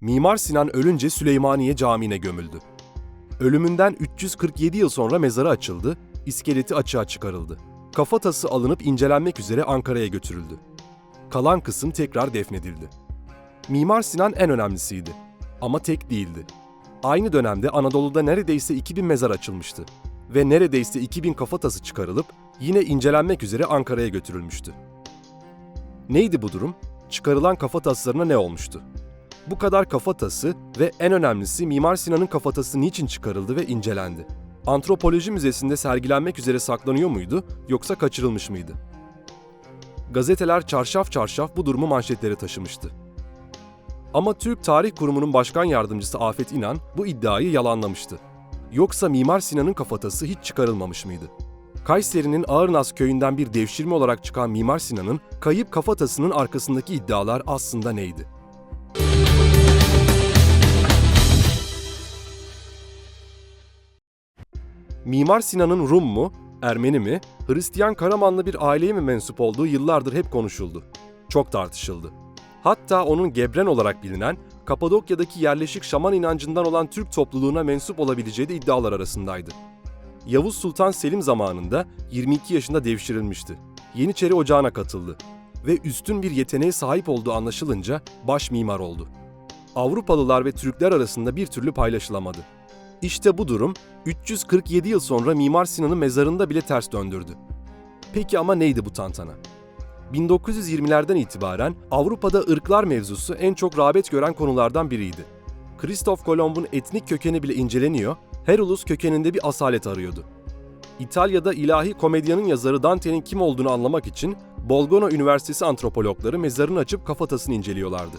Mimar Sinan ölünce Süleymaniye Camii'ne gömüldü. Ölümünden 347 yıl sonra mezarı açıldı, iskeleti açığa çıkarıldı. Kafatası alınıp incelenmek üzere Ankara'ya götürüldü. Kalan kısım tekrar defnedildi. Mimar Sinan en önemlisiydi. Ama tek değildi. Aynı dönemde Anadolu'da neredeyse 2000 mezar açılmıştı ve neredeyse 2000 kafatası çıkarılıp yine incelenmek üzere Ankara'ya götürülmüştü. Neydi bu durum? Çıkarılan kafataslarına ne olmuştu? Bu kadar kafatası ve en önemlisi Mimar Sinan'ın kafatası niçin çıkarıldı ve incelendi? Antropoloji Müzesi'nde sergilenmek üzere saklanıyor muydu yoksa kaçırılmış mıydı? Gazeteler çarşaf çarşaf bu durumu manşetlere taşımıştı. Ama Türk Tarih Kurumu'nun başkan yardımcısı Afet İnan bu iddiayı yalanlamıştı. Yoksa Mimar Sinan'ın kafatası hiç çıkarılmamış mıydı? Kayseri'nin Ağırnaz köyünden bir devşirme olarak çıkan Mimar Sinan'ın kayıp kafatasının arkasındaki iddialar aslında neydi? Mimar Sinan'ın Rum mu, Ermeni mi, Hristiyan Karamanlı bir aileye mi mensup olduğu yıllardır hep konuşuldu. Çok tartışıldı. Hatta onun Gebren olarak bilinen Kapadokya'daki yerleşik şaman inancından olan Türk topluluğuna mensup olabileceği de iddialar arasındaydı. Yavuz Sultan Selim zamanında 22 yaşında devşirilmişti. Yeniçeri Ocağı'na katıldı ve üstün bir yeteneğe sahip olduğu anlaşılınca baş mimar oldu. Avrupalılar ve Türkler arasında bir türlü paylaşılamadı. İşte bu durum 347 yıl sonra Mimar Sinan'ın mezarında bile ters döndürdü. Peki ama neydi bu tantana? 1920'lerden itibaren Avrupa'da ırklar mevzusu en çok rağbet gören konulardan biriydi. Kristof Kolomb'un etnik kökeni bile inceleniyor, her ulus kökeninde bir asalet arıyordu. İtalya'da ilahi komedyanın yazarı Dante'nin kim olduğunu anlamak için Bologna Üniversitesi antropologları mezarını açıp kafatasını inceliyorlardı.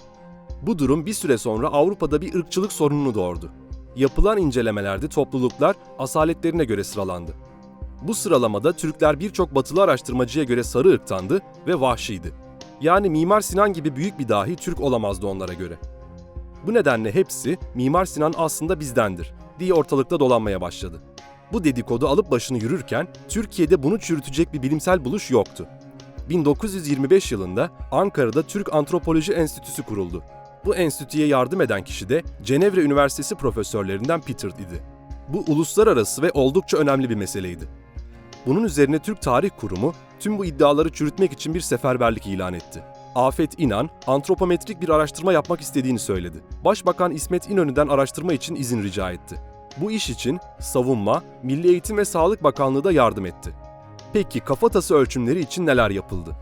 Bu durum bir süre sonra Avrupa'da bir ırkçılık sorununu doğurdu. Yapılan incelemelerde topluluklar asaletlerine göre sıralandı. Bu sıralamada Türkler birçok batılı araştırmacıya göre sarı ırktandı ve vahşiydi. Yani Mimar Sinan gibi büyük bir dahi Türk olamazdı onlara göre. Bu nedenle hepsi Mimar Sinan aslında bizdendir diye ortalıkta dolanmaya başladı. Bu dedikodu alıp başını yürürken Türkiye'de bunu çürütecek bir bilimsel buluş yoktu. 1925 yılında Ankara'da Türk Antropoloji Enstitüsü kuruldu. Bu enstitüye yardım eden kişi de Cenevre Üniversitesi profesörlerinden Peter idi. Bu uluslararası ve oldukça önemli bir meseleydi. Bunun üzerine Türk Tarih Kurumu tüm bu iddiaları çürütmek için bir seferberlik ilan etti. Afet İnan, antropometrik bir araştırma yapmak istediğini söyledi. Başbakan İsmet İnönü'den araştırma için izin rica etti. Bu iş için Savunma, Milli Eğitim ve Sağlık Bakanlığı da yardım etti. Peki kafatası ölçümleri için neler yapıldı?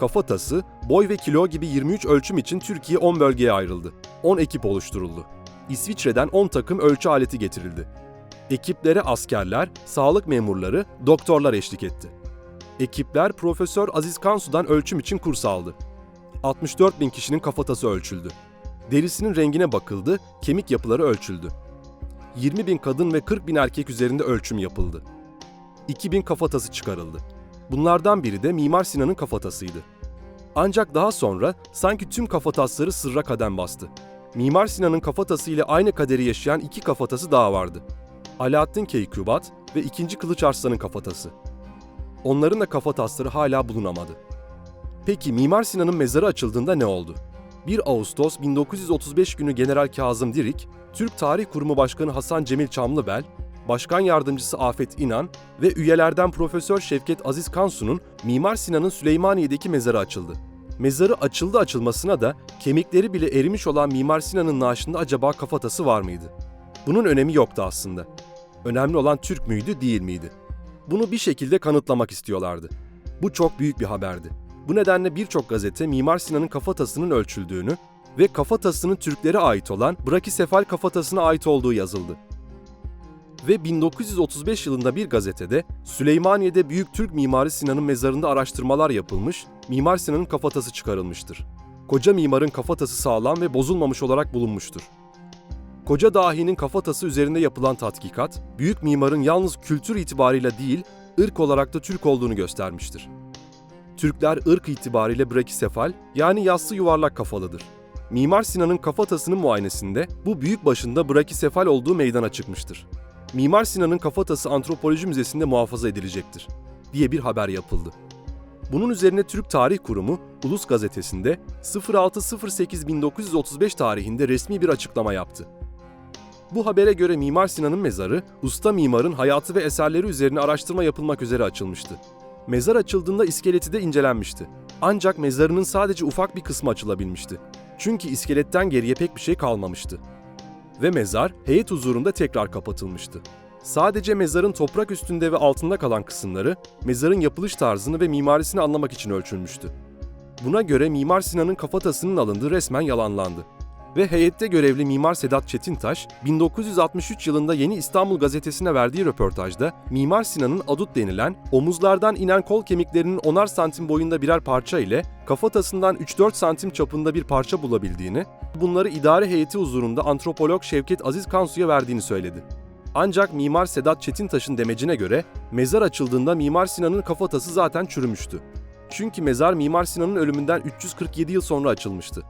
Kafatası, boy ve kilo gibi 23 ölçüm için Türkiye 10 bölgeye ayrıldı. 10 ekip oluşturuldu. İsviçre'den 10 takım ölçü aleti getirildi. Ekiplere askerler, sağlık memurları, doktorlar eşlik etti. Ekipler Profesör Aziz Kansu'dan ölçüm için kurs aldı. 64 bin kişinin kafatası ölçüldü. Derisinin rengine bakıldı, kemik yapıları ölçüldü. 20 bin kadın ve 40 bin erkek üzerinde ölçüm yapıldı. 2000 kafatası çıkarıldı. Bunlardan biri de Mimar Sinan'ın kafatasıydı. Ancak daha sonra sanki tüm kafatasları sırra kadem bastı. Mimar Sinan'ın kafatası ile aynı kaderi yaşayan iki kafatası daha vardı. Alaaddin Keykubat ve 2. Kılıç Arslan'ın kafatası. Onların da kafatasları hala bulunamadı. Peki Mimar Sinan'ın mezarı açıldığında ne oldu? 1 Ağustos 1935 günü General Kazım Dirik, Türk Tarih Kurumu Başkanı Hasan Cemil Çamlıbel, Başkan Yardımcısı Afet İnan ve üyelerden Profesör Şevket Aziz Kansu'nun Mimar Sinan'ın Süleymaniye'deki mezarı açıldı. Mezarı açıldı açılmasına da kemikleri bile erimiş olan Mimar Sinan'ın naaşında acaba kafatası var mıydı? Bunun önemi yoktu aslında. Önemli olan Türk müydü, değil miydi? Bunu bir şekilde kanıtlamak istiyorlardı. Bu çok büyük bir haberdi. Bu nedenle birçok gazete Mimar Sinan'ın kafatasının ölçüldüğünü ve kafatasının Türklere ait olan brakisefal kafatasına ait olduğu yazıldı. Ve 1935 yılında bir gazetede Süleymaniye'de Büyük Türk Mimarı Sinan'ın mezarında araştırmalar yapılmış, Mimar Sinan'ın kafatası çıkarılmıştır. Koca mimarın kafatası sağlam ve bozulmamış olarak bulunmuştur. Koca dahinin kafatası üzerinde yapılan tatkikat, büyük mimarın yalnız kültür itibarıyla değil, ırk olarak da Türk olduğunu göstermiştir. Türkler ırk itibariyle brakisefal yani yassı yuvarlak kafalıdır. Mimar Sinan'ın kafatasının muayenesinde bu büyük başında brakisefal olduğu meydana çıkmıştır. Mimar Sinan'ın kafatası Antropoloji Müzesi'nde muhafaza edilecektir diye bir haber yapıldı. Bunun üzerine Türk Tarih Kurumu Ulus Gazetesi'nde 06.08.1935 tarihinde resmi bir açıklama yaptı. Bu habere göre Mimar Sinan'ın mezarı, usta mimarın hayatı ve eserleri üzerine araştırma yapılmak üzere açılmıştı. Mezar açıldığında iskeleti de incelenmişti. Ancak mezarının sadece ufak bir kısmı açılabilmişti. Çünkü iskeletten geriye pek bir şey kalmamıştı. Ve mezar heyet huzurunda tekrar kapatılmıştı. Sadece mezarın toprak üstünde ve altında kalan kısımları, mezarın yapılış tarzını ve mimarisini anlamak için ölçülmüştü. Buna göre Mimar Sinan'ın kafatasının alındığı resmen yalanlandı. Ve heyette görevli Mimar Sedat Çetintaş, 1963 yılında Yeni İstanbul gazetesine verdiği röportajda Mimar Sinan'ın adut denilen omuzlardan inen kol kemiklerinin onar santim boyunda birer parça ile kafatasından 3-4 santim çapında bir parça bulabildiğini, bunları idare heyeti huzurunda antropolog Şevket Aziz Kansu'ya verdiğini söyledi. Ancak Mimar Sedat Çetintaş'ın demecine göre mezar açıldığında Mimar Sinan'ın kafatası zaten çürümüştü. Çünkü mezar Mimar Sinan'ın ölümünden 347 yıl sonra açılmıştı.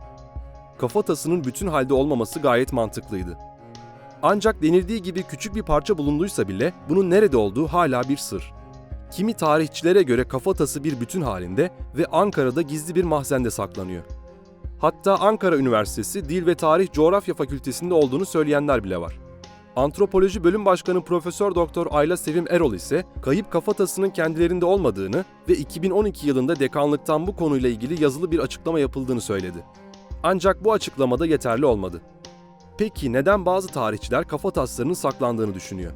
Kafatasının bütün halde olmaması gayet mantıklıydı. Ancak denildiği gibi küçük bir parça bulunduysa bile bunun nerede olduğu hala bir sır. Kimi tarihçilere göre kafatası bir bütün halinde ve Ankara'da gizli bir mahzende saklanıyor. Hatta Ankara Üniversitesi Dil ve Tarih Coğrafya Fakültesinde olduğunu söyleyenler bile var. Antropoloji Bölüm Başkanı Profesör Doktor Ayla Sevim Erol ise kayıp kafatasının kendilerinde olmadığını ve 2012 yılında dekanlıktan bu konuyla ilgili yazılı bir açıklama yapıldığını söyledi. Ancak bu açıklamada yeterli olmadı. Peki neden bazı tarihçiler kafataslarının saklandığını düşünüyor?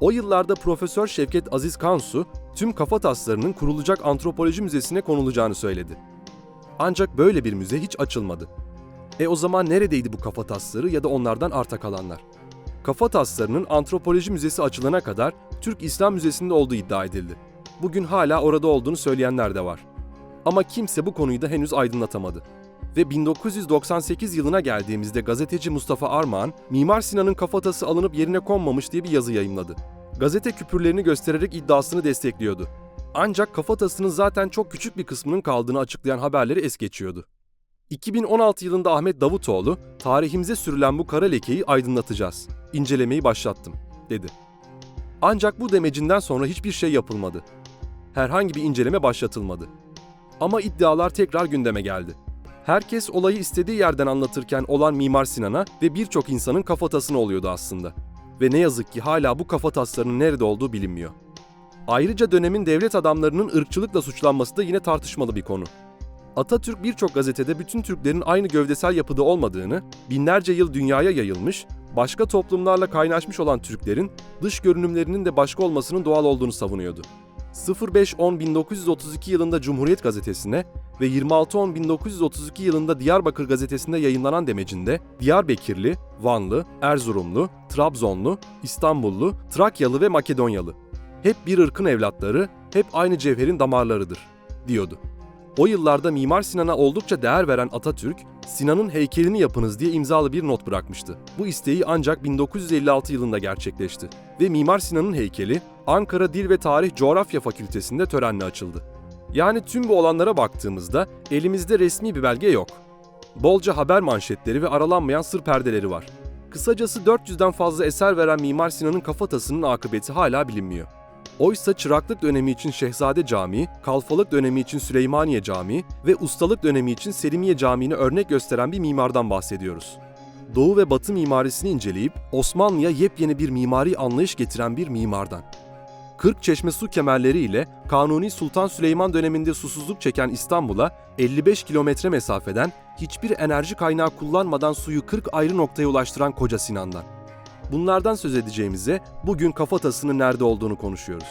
O yıllarda Profesör Şevket Aziz Kansu, tüm kafataslarının kurulacak antropoloji müzesine konulacağını söyledi. Ancak böyle bir müze hiç açılmadı. E o zaman neredeydi bu kafatasları ya da onlardan arta kalanlar? Kafataslarının antropoloji müzesi açılana kadar Türk İslam Müzesi'nde olduğu iddia edildi. Bugün hala orada olduğunu söyleyenler de var. Ama kimse bu konuyu da henüz aydınlatamadı. Ve 1998 yılına geldiğimizde gazeteci Mustafa Armağan, Mimar Sinan'ın kafatası alınıp yerine konmamış diye bir yazı yayımladı. Gazete küpürlerini göstererek iddiasını destekliyordu. Ancak kafatasının zaten çok küçük bir kısmının kaldığını açıklayan haberleri es geçiyordu. 2016 yılında Ahmet Davutoğlu, tarihimize sürülen bu kara lekeyi aydınlatacağız. İncelemeyi başlattım, dedi. Ancak bu demecinden sonra hiçbir şey yapılmadı. Herhangi bir inceleme başlatılmadı. Ama iddialar tekrar gündeme geldi. Herkes olayı istediği yerden anlatırken olan Mimar Sinan'a ve birçok insanın kafatasına oluyordu aslında. Ve ne yazık ki hala bu kafataslarının nerede olduğu bilinmiyor. Ayrıca dönemin devlet adamlarının ırkçılıkla suçlanması da yine tartışmalı bir konu. Atatürk birçok gazetede bütün Türklerin aynı gövdesel yapıda olmadığını, binlerce yıl dünyaya yayılmış, başka toplumlarla kaynaşmış olan Türklerin dış görünümlerinin de başka olmasının doğal olduğunu savunuyordu. 05.10.1932 yılında Cumhuriyet Gazetesi'ne ve 26.10.1932 yılında Diyarbakır Gazetesi'nde yayınlanan demecinde Diyarbakırlı, Vanlı, Erzurumlu, Trabzonlu, İstanbullu, Trakyalı ve Makedonyalı. Hep bir ırkın evlatları, hep aynı cevherin damarlarıdır, diyordu. O yıllarda Mimar Sinan'a oldukça değer veren Atatürk, Sinan'ın heykelini yapınız diye imzalı bir not bırakmıştı. Bu isteği ancak 1956 yılında gerçekleşti ve Mimar Sinan'ın heykeli Ankara Dil ve Tarih Coğrafya Fakültesi'nde törenle açıldı. Yani tüm bu olanlara baktığımızda elimizde resmi bir belge yok. Bolca haber manşetleri ve aralanmayan sır perdeleri var. Kısacası 400'den fazla eser veren Mimar Sinan'ın kafatasının akıbeti hala bilinmiyor. Oysa çıraklık dönemi için Şehzade Camii, kalfalık dönemi için Süleymaniye Camii ve ustalık dönemi için Selimiye Camii'ne örnek gösteren bir mimardan bahsediyoruz. Doğu ve Batı mimarisini inceleyip Osmanlı'ya yepyeni bir mimari anlayış getiren bir mimardan. 40 çeşme su kemerleri ile Kanuni Sultan Süleyman döneminde susuzluk çeken İstanbul'a 55 kilometre mesafeden hiçbir enerji kaynağı kullanmadan suyu 40 ayrı noktaya ulaştıran Koca Sinan'dan. Bunlardan söz edeceğimize bugün kafatasının nerede olduğunu konuşuyoruz.